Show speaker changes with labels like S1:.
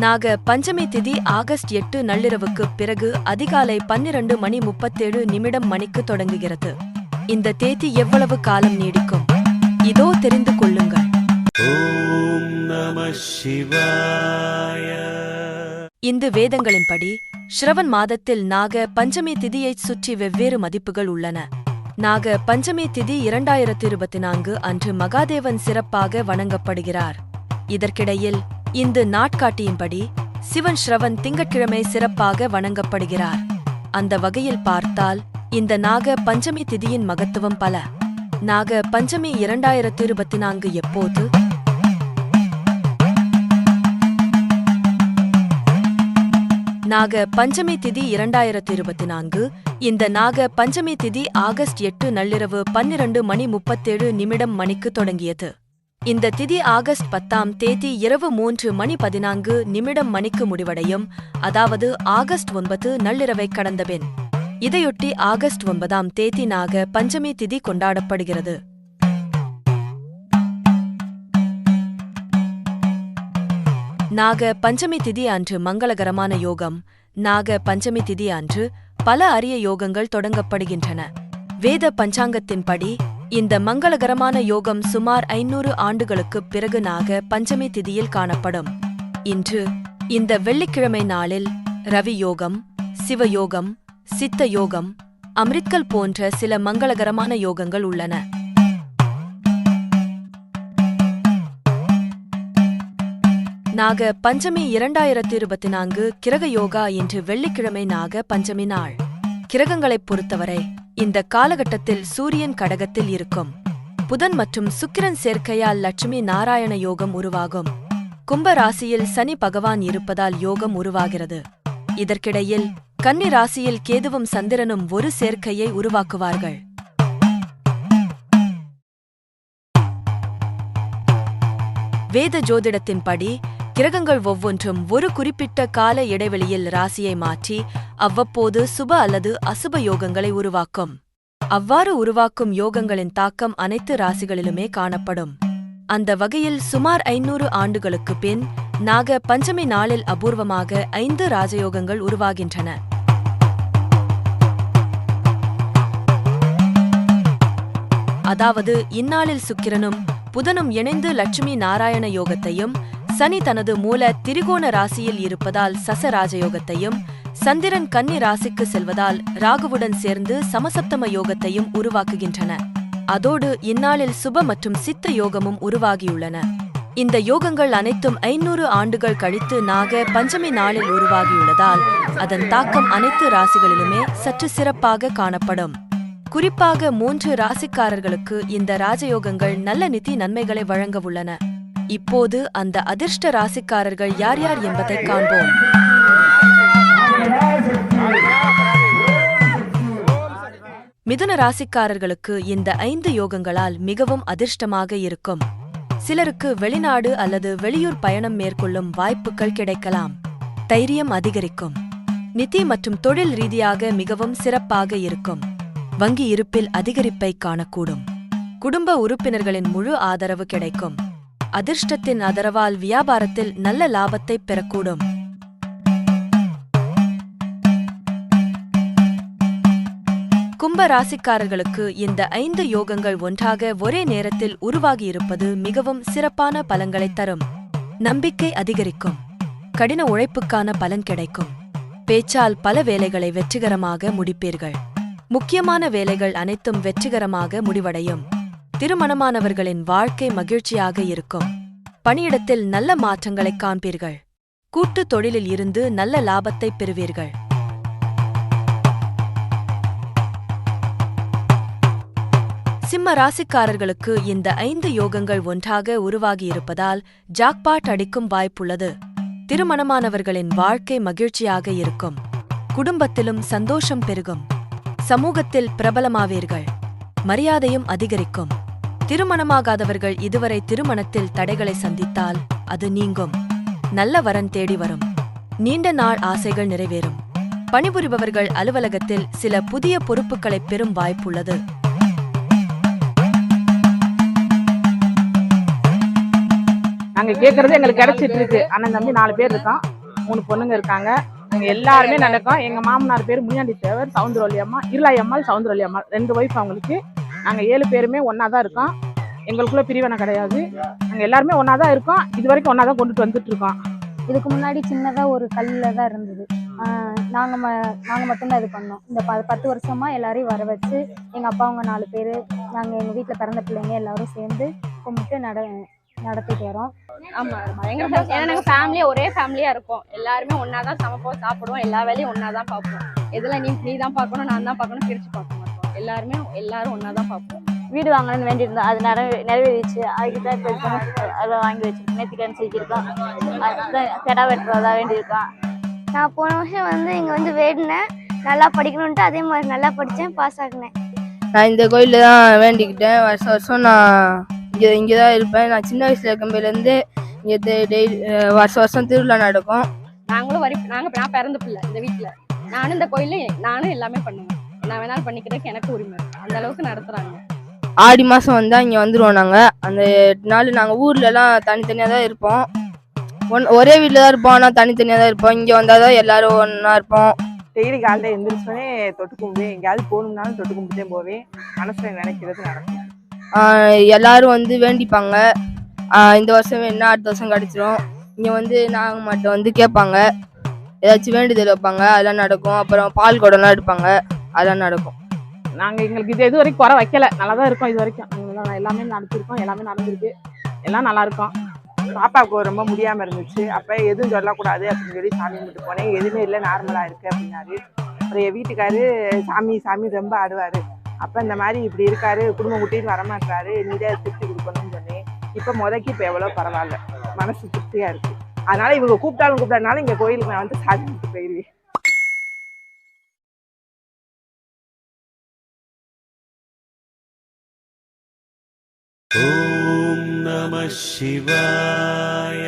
S1: நாக பஞ்சமி திதி ஆகஸ்ட் எட்டு நள்ளிரவுக்கு பிறகு அதிகாலை பன்னிரண்டு மணி முப்பத்தேழு நிமிடம் மணிக்கு தொடங்குகிறது. இந்த தேதி எவ்வளவு காலம் நீடிக்கும்? இதோ தெரிந்து கொள்ளுங்கள். இந்து வேதங்களின்படி ஸ்ரவன் மாதத்தில் நாக பஞ்சமி திதியைச் சுற்றி வெவ்வேறு மதிப்புகள் உள்ளன. நாக பஞ்சமி திதி இரண்டாயிரத்தி இருபத்தி நான்கு அன்று மகாதேவன் சிறப்பாக வணங்கப்படுகிறார். இதற்கிடையில் இந்து நாட்காட்டியின்படி சிவன் ஸ்ரவன் திங்கட்கிழமை சிறப்பாக வணங்கப்படுகிறார். அந்த வகையில் பார்த்தால் இந்த நாக பஞ்சமி திதியின் மகத்துவம் பல. நாக பஞ்சமி இரண்டாயிரத்து இருபத்தி நான்கு எப்போது? நாக பஞ்சமி திதி இரண்டாயிரத்து இருபத்தி நான்கு இந்த நாக பஞ்சமி திதி ஆகஸ்ட் எட்டு நள்ளிரவு பன்னிரண்டு மணி முப்பத்தேழு நிமிடம் மணிக்கு தொடங்கியது. இந்த திதி ஆகஸ்ட் பத்தாம் தேதி இரவு மூன்று மணி பதினான்கு நிமிடம் மணிக்கு முடிவடையும். அதாவது ஆகஸ்ட் ஒன்பது நள்ளிரவை கடந்தபின் இதையொட்டி ஆகஸ்ட் ஒன்பதாம் தேதி நாக பஞ்சமி திதி கொண்டாடப்படுகிறது. நாக பஞ்சமி திதி அன்று மங்களகரமான யோகம். நாக பஞ்சமி திதி அன்று பல அரிய யோகங்கள் தொடங்கப்படுகின்றன. வேத பஞ்சாங்கத்தின்படி இந்த மங்களகரமான யோகம் சுமார் ஐநூறு ஆண்டுகளுக்குப் பிறகு நாக பஞ்சமி திதியில் காணப்படும். இன்று இந்த வெள்ளிக்கிழமை நாளில் ரவி யோகம் சிவயோகம் சித்த யோகம் அம்ரித்கல் போன்ற சில மங்களகரமான யோகங்கள் உள்ளன. நாக பஞ்சமி இரண்டாயிரத்தி இருபத்தி நான்கு கிரக யோகா இன்று வெள்ளிக்கிழமை நாக பஞ்சமி நாள். கிரகங்களைப் பொறுத்தவரை இந்த காலகட்டத்தில் சூரியன் கடகத்தில் இருக்கும். புதன் மற்றும் சுக்கிரன் சேர்க்கையால் லட்சுமி நாராயண யோகம் உருவாகும். கும்ப ராசியில் சனி பகவான் இருப்பதால் யோகம் உருவாகிறது. இதற்கிடையில் கன்னி ராசியில் கேதுவும் சந்திரனும் ஒரு சேர்க்கையை உருவாக்குவார்கள். வேத ஜோதிடத்தின்படி கிரகங்கள் ஒவ்வொன்றும் ஒரு குறிப்பிட்ட கால இடைவெளியில் ராசியை மாற்றி அவ்வப்போது சுப அல்லது அசுப யோகங்களை உருவாக்கும். அவ்வாறு உருவாக்கும் யோகங்களின் தாக்கம் அனைத்து ராசிகளிலுமே காணப்படும். அந்த வகையில் சுமார் ஐநூறு ஆண்டுகளுக்கு பின் நாக பஞ்சமி நாளில் அபூர்வமாக ஐந்து ராஜயோகங்கள் உருவாகின்றன. அதாவது இந்நாளில் சுக்கிரனும் புதனும் இணைந்து லட்சுமி நாராயண யோகத்தையும் சனி தனது மூல திரிகோண ராசியில் இருப்பதால் சச யோகத்தையும் சந்திரன் கன்னி ராசிக்கு செல்வதால் ராகுவுடன் சேர்ந்து சமசப்தம யோகத்தையும் உருவாக்குகின்றன. அதோடு இந்நாளில் சுப மற்றும் சித்த யோகமும் உருவாகியுள்ளன. இந்த யோகங்கள் அனைத்தும் ஐநூறு ஆண்டுகள் கழித்து நாக பஞ்சமி நாளில் உருவாகியுள்ளதால் அதன் தாக்கம் அனைத்து ராசிகளிலுமே சற்று சிறப்பாக காணப்படும். குறிப்பாக மூன்று ராசிக்காரர்களுக்கு இந்த ராஜயோகங்கள் நல்ல நிதி நன்மைகளை வழங்க உள்ளன. இப்போது அந்த அதிர்ஷ்ட ராசிக்காரர்கள் யார் யார் என்பதை காண்போம். மிதுன ராசிக்காரர்களுக்கு இந்த ஐந்து யோகங்களால் மிகவும் அதிர்ஷ்டமாக இருக்கும். சிலருக்கு வெளிநாடு அல்லது வெளியூர் பயணம் மேற்கொள்ளும் வாய்ப்புகள் கிடைக்கலாம். தைரியம் அதிகரிக்கும். நிதி மற்றும் தொழில் ரீதியாக மிகவும் சிறப்பாக இருக்கும். வங்கி இருப்பில் அதிகரிப்பை காணக்கூடும். குடும்ப உறுப்பினர்களின் முழு ஆதரவு கிடைக்கும். அதிர்ஷ்டத்தின் அதரவால் வியாபாரத்தில் நல்ல லாபத்தை பெறக்கூடும். கும்ப ராசிக்காரர்களுக்கு இந்த ஐந்து யோகங்கள் ஒன்றாக ஒரே நேரத்தில் உருவாகியிருப்பது மிகவும் சிறப்பான பலன்களைத் தரும். நம்பிக்கை அதிகரிக்கும். கடின உழைப்புக்கான பலன் கிடைக்கும். பேச்சால் பல வேலைகளை வெற்றிகரமாக முடிப்பீர்கள். முக்கியமான வேலைகள் அனைத்தும் வெற்றிகரமாக முடிவடையும். திருமணமானவர்களின் வாழ்க்கை மகிழ்ச்சியாக இருக்கும். பணியிடத்தில் நல்ல மாற்றங்களைக் காண்பீர்கள். கூட்டுத் தொழிலில் இருந்து நல்ல லாபத்தை பெறுவீர்கள். சிம்ம ராசிக்காரர்களுக்கு இந்த ஐந்து யோகங்கள் ஒன்றாக உருவாகியிருப்பதால் ஜாக்பாட் அடிக்கும் வாய்ப்புள்ளது. திருமணமானவர்களின் வாழ்க்கை மகிழ்ச்சியாக இருக்கும். குடும்பத்திலும் சந்தோஷம் பெருகும். சமூகத்தில் பிரபலமாவீர்கள். மரியாதையும் அதிகரிக்கும். திருமணமாகாதவர்கள் இதுவரை திருமணத்தில் தடைகளை சந்தித்தால் அது நீங்கும். நல்ல வரன் தேடி வரும். நீண்ட நாள் ஆசைகள் நிறைவேறும். பணிபுரிபவர்கள் அலுவலகத்தில் சில புதிய பொறுப்புகளை பெறும் வாய்ப்புள்ளது.
S2: நாங்க கேட்கறது எங்களுக்கு கிடைச்சிட்டு இருக்கு அண்ணன் தம்பி நாலு பேர் இருக்கோம். மூணு பொண்ணுங்க இருக்காங்க. நாங்க எல்லாருமே நடக்கும். எங்க மாமனார் பேர் முனியாண்டி தேவர் சவுந்தரவல்லி அம்மா இருளாய் அம்மாள் சவுந்தரவல்லி அம்மாள். ரெண்டு ஒய்ஃப் அவங்களுக்கு. நாங்க ஏழு பேருமே ஒண்ணா தான் இருக்கோம். எங்களுக்குள்ள பிரிவினை கிடையாது. நாங்க எல்லாருமே ஒண்ணா தான் இருக்கோம். இது வரைக்கும் ஒண்ணா தான் கொண்டுட்டு வந்துட்டு இருக்கோம்
S3: இதுக்கு முன்னாடி சின்னதாக ஒரு கல்லில் தான் இருந்தது நாங்கள் ம நாங்கள் மட்டும்தான் இது பண்ணோம். இந்த ப பத்து வருஷமா எல்லாரையும் வர வச்சு எங்கள் அப்பா அவங்க நாலு பேர் நாங்கள் எங்கள் வீட்டில் பிறந்த பிள்ளைங்க எல்லாரும் சேர்ந்து கும்பிட்டு நட நடத்திட்டு வரோம்.
S4: ஆமா பயங்கர சந்தோஷம். ஏன்னா நாங்க ஃபேமிலியா ஒரே ஃபேமிலியா இருப்போம் எல்லாருமே ஒண்ணா தான் சமைப்போம் சாப்பிடுவோம். எல்லா வேலையும் ஒண்ணா தான் பார்ப்போம். எதுல நீ நீ தான் பார்க்கணும் நான் தான் பார்க்கணும் பிரிச்சு பார்க்க மாட்டோம். எல்லாருமே எல்லாரும் ஒண்ணா தான் பார்ப்போம்.
S5: வீடு வாங்கணும்னு வேண்டியிருந்தோம் அது நிறைவே நிறைவேறிச்சு. அதுக்கு தான் இப்போ அதை வாங்கி வச்சிருக்கோம். நேற்றுக்கன் செஞ்சுருக்கோம் அதுதான் கிடா வெட்டுறதா வேண்டியிருக்கோம்.
S6: நான் போன வருஷம் வந்து இங்கே வந்து வேடினேன். நல்லா படிக்கணுன்ட்டு அதே மாதிரி நல்லா படித்தேன் பாஸ் ஆகினேன்.
S7: நான் இந்த கோயிலில் தான் வேண்டிக்கிட்டேன். வருஷம் வருஷம் நான் இங்கே இங்கே தான் இருப்பேன். நான் சின்ன வயசில் இருக்கும்போதுலேருந்து இங்கே டெய்லி வருஷம் வருஷம் திருவிழா நடக்கும்.
S4: நாங்களும் வரி நாங்க நான் பிறந்த பிள்ளை இந்த வீட்ல. நானும் இந்த கோயில்ல நானும் எல்லாமே பண்ணுவேன். நான் வேணாலும் பண்ணிக்கிறதுக்கு எனக்கு உரிமை இருக்கு. அந்த அளவுக்கு நடத்துறாங்க.
S7: ஆடி மாதம் வந்தால் இங்கே வந்துடுவோம் நாங்கள் அந்த எட்டு நாள் நாங்கள் ஊர்லலாம் தனித்தனியாக தான் இருப்போம். ஒன் ஒரே வீட்டில் தான் இருப்போம் ஆனால் தனித்தனியாக தான் இருப்போம். இங்கே வந்தால் தான் எல்லாரும் ஒன்றா இருப்போம்.
S2: டெய்லி காலையில் எந்திரிச்சோடனே தொட்டு கும்பிடுவேன் எங்கேயாவது போகணும்னாலும் தொட்டு கும்பிட்டே போவேன் மனசுல நினைக்கிறது நடக்கும்.
S7: எல்லாரும் வந்து வேண்டிப்பாங்க. இந்த வருஷம் என்ன அடுத்த வருஷம் கிடச்சிரும். இங்கே வந்து நாங்கள் மட்டும் வந்து கேட்பாங்க. ஏதாச்சும் வேண்டுதல் வைப்பாங்க. அதெல்லாம் நடக்கும். அப்புறம் பால் குடம்லாம் எடுப்பாங்க. அதான் நடக்கும்.
S2: நாங்கள் எங்களுக்கு இது இது வரைக்கும் குறை வைக்கல. நல்லா தான் இருக்கோம் இது வரைக்கும். நாங்க எல்லாமே நடத்திருக்கோம். எல்லாமே நடந்திருக்கு. எல்லாம் நல்லா இருக்கும். பாப்பாவுக்கு ரொம்ப முடியாமல் இருந்துச்சு. அப்போ எதுவும் சொல்லக்கூடாது அப்படின்னு சொல்லி சாமி கும்பிட்டு போனேன். எதுவுமே இல்லை நார்மலாக இருக்குது அப்படின்னாரு. அப்புறம் என் வீட்டுக்காரு சாமி சாமி ரொம்ப ஆடுவார். அப்போ இந்த மாதிரி இப்படி இருக்காரு குடும்பம் குட்டின்னு வரமாட்டாரு நீதான் திருப்தி கொடுக்கணும்னு சொன்னேன். இப்போ முதக்கி இப்போ எவ்வளோ பரவாயில்ல. மனசு திருப்தியாக இருக்குது அதனால் இவங்க கூப்பிட்டாலும் கூப்பிட்டாலும் இங்கே கோயிலுக்கு நான் வந்து சாமி போயிடுவேன்
S8: ॐ नमः शिवाय